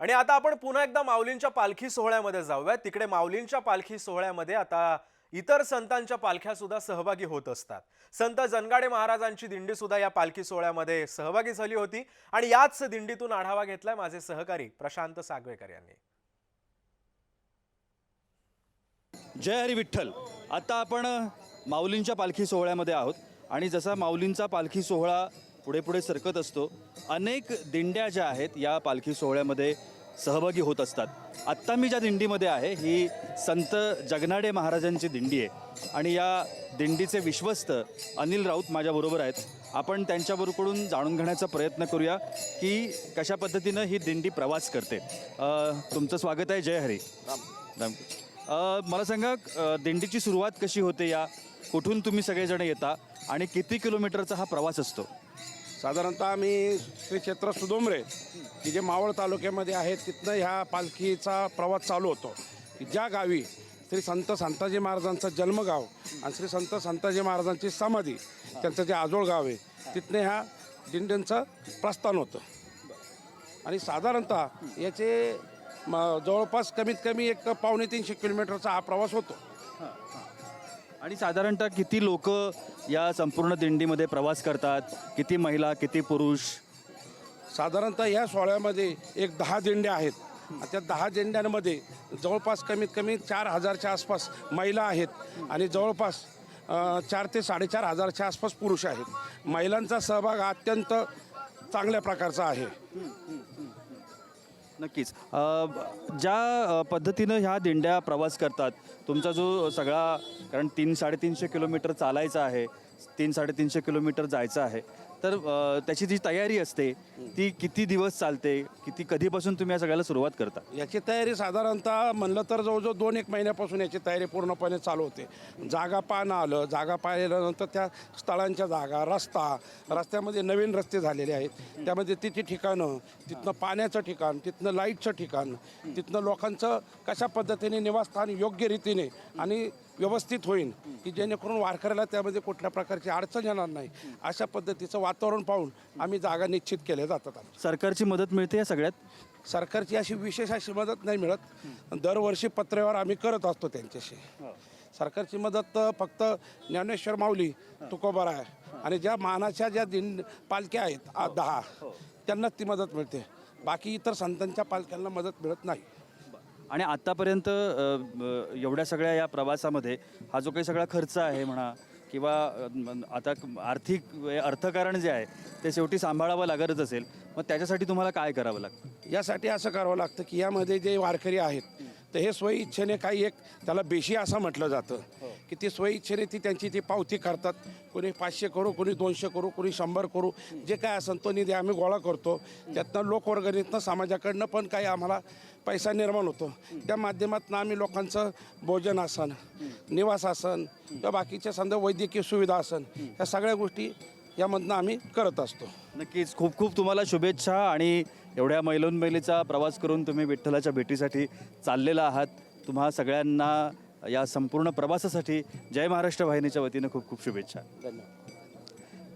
आणि आता आपण पुन्हा एकदा माऊलींच्या पालखी सोहळ्यामध्ये जाऊया. तिकडे माऊलींच्या पालखी सोहळ्यामध्ये आता इतर संतांच्या पालख्या सुद्धा सहभागी होत असतात. संत जनगाडे महाराजांची दिंडी सुद्धा या पालखी सोहळ्यामध्ये सहभागी झाली होती. आणि याच दिंडीतून आढावा घेतलाय माझे सहकारी प्रशांत सागवेकर यांनी. जय हरी विठ्ठल. आता आपण माऊलींच्या पालखी सोहळ्यामध्ये आहोत. आणि जसा माऊलींचा पालखी सोहळा पुढे पुढे सरकत असतो. अनेक दिंड्या ज्या आहेत या पालखी सोहळ्यामध्ये सहभागी होत असतात. आत्ता मी ज्या दिंडीमध्ये आहे ही संत जगनाडे महाराजांची दिंडी आहे. आणि या दिंडीचे विश्वस्त अनिल राऊत माझ्याबरोबर आहेत. आपण त्यांच्याबरोबरून जाणून घेण्याचा प्रयत्न करूया की कशा पद्धतीनं ही दिंडी प्रवास करते. तुमचं स्वागत आहे. जय हरी. राम. मला सांगा दिंडीची सुरुवात कशी होते या? कुठून तुम्ही सगळेजण येता? आणि किती किलोमीटरचा हा प्रवास असतो? साधारणतः आम्ही श्री क्षेत्र सुदोमरे की जे मावळ तालुक्यामध्ये आहेत तिथनं ह्या पालखीचा प्रवास चालू होतो. की ज्या गावी श्री संत संताजी महाराजांचं जन्मगाव आणि श्री संत संताजी महाराजांची समाधी त्यांचं जे आजोळ गाव आहे तिथनं ह्या दिंड्यांचं प्रस्थान होतं. आणि साधारणतः याचे म- जवळपास कमीत कमी एक पावणे तीनशे किलोमीटरचा हा प्रवास होतो. आणि साधारणतः किती लोक या संपूर्ण दिंडीमध्ये प्रवास करतात? किती महिला किती पुरुष? साधारणतः या सोहळ्यामध्ये एक दहा दिंड्या आहेत. त्या दहा दिंड्यांमध्ये जवळपास कमीत कमी चार हजारच्या आसपास महिला आहेत. आणि जवळपास चार ते साडेचार हजारच्या आसपास पुरुष आहेत. महिलांचा सहभाग अत्यंत चांगल्या प्रकारचा आहे. नक्कीच. अ, ज्या पद्धतीनं ह्या दिंड्या प्रवास करतात तुमचा जो सगळा कारण तीन साडेतीनशे किलोमीटर चालायचा आहे तीन साडेतीनशे किलोमीटर जायचं आहे. तर अ, त्याची जी तयारी असते ती किती दिवस चालते? किती कधीपासून तुम्ही या सगळ्याला सुरुवात करता? याची तयारी साधारणतः म्हणलं तर जवळजवळ दोन एक महिन्यापासून याची तयारी पूर्णपणे चालू होते. जागा पाहणं आलं. जागा पाहिल्यानंतर त्या स्थळांच्या जागा रस्ता रस्त्यामध्ये नवीन रस्ते झालेले आहेत. त्यामध्ये तिथे ठिकाणं तिथनं पाण्याचं ठिकाण तिथनं लाईटचं ठिकाण तिथनं लोकांचं कशा पद्धतीने निवासस्थान योग्य रीतीने आणि व्यवस्थित होईल की जेणेकरून वारकऱ्याला त्यामध्ये कुठल्या प्रकारची अडचण येणार नाही. अशा पद्धतीचं वातावरण पाहून आम्ही जागा निश्चित केल्या जातात सरकारची मदत मिळते या सगळ्यात? सरकारची अशी विशेष अशी मदत नाही मिळत. दरवर्षी पत्रेवर आम्ही करत असतो त्यांच्याशी. सरकारची मदत तर फक्त ज्ञानेश्वर माऊली तुकोबार आहे. आणि ज्या मानाच्या ज्या दिंड पालख्या आहेत दहा त्यांनाच ती मदत मिळते. बाकी इतर संतांच्या पालख्यांना मदत मिळत नाही. आणि आत्तापर्यंत एवढ्या सगळ्या या प्रवासामध्ये हा जो काही सगळा खर्च आहे म्हणा किंवा आता आर्थिक वे- अर्थकारण जे आहे ते शेवटी सांभाळावं लागतच असेल मग त्याच्यासाठी तुम्हाला काय करावं लागतं? यासाठी असं करावं लागतं की यामध्ये जे वारकरी आहेत तर हे स्वई इच्छेने काही एक त्याला बेशी असं म्हटलं जातं. की ती स्वइच्छेने ती त्यांची ती पावती करतात कोणी पाचशे करू कोणी दोनशे करू कोणी शंभर करू. जे काय असेल तो निधी आम्ही गोळा करतो. त्यातनं लोकवर्गणीतनं समाजाकडनं पण काही आम्हाला पैसा निर्माण होतो. त्या माध्यमातून आम्ही लोकांचं भोजन आसन निवास आसन किंवा बाकीच्या समजा वैद्यकीय सुविधा आसन या सगळ्या गोष्टी यामधनं आम्ही करत असतो. नक्कीच. खूप खूप तुम्हाला शुभेच्छा आणि एवढ्या मैलोनमैलीचा प्रवास करून तुम्ही विठ्ठलाच्या भेटीसाठी चाललेला आहात. तुम्हा सगळ्यांना या संपूर्ण प्रवासासाठी जय महाराष्ट्र वाहिनीच्या वतीनं खूप खूप शुभेच्छा.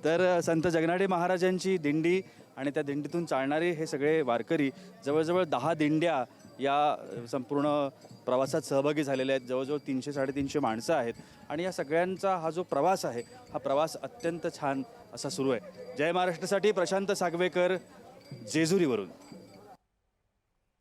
तर संत जगनाडे महाराजांची दिंडी आणि त्या दिंडीतून चालणारे हे सगळे वारकरी जवळजवळ दहा दिंड्या या संपूर्ण प्रवासात सहभागी झालेले आहेत. जवळजवळ तीनशे साडेतीनशे माणसं आहेत. आणि या सगळ्यांचा हा जो प्रवास आहे हा प्रवास अत्यंत छान असा सुरू आहे. जय महाराष्ट्रासाठी प्रशांत सागवेकर जेजुरीवरून.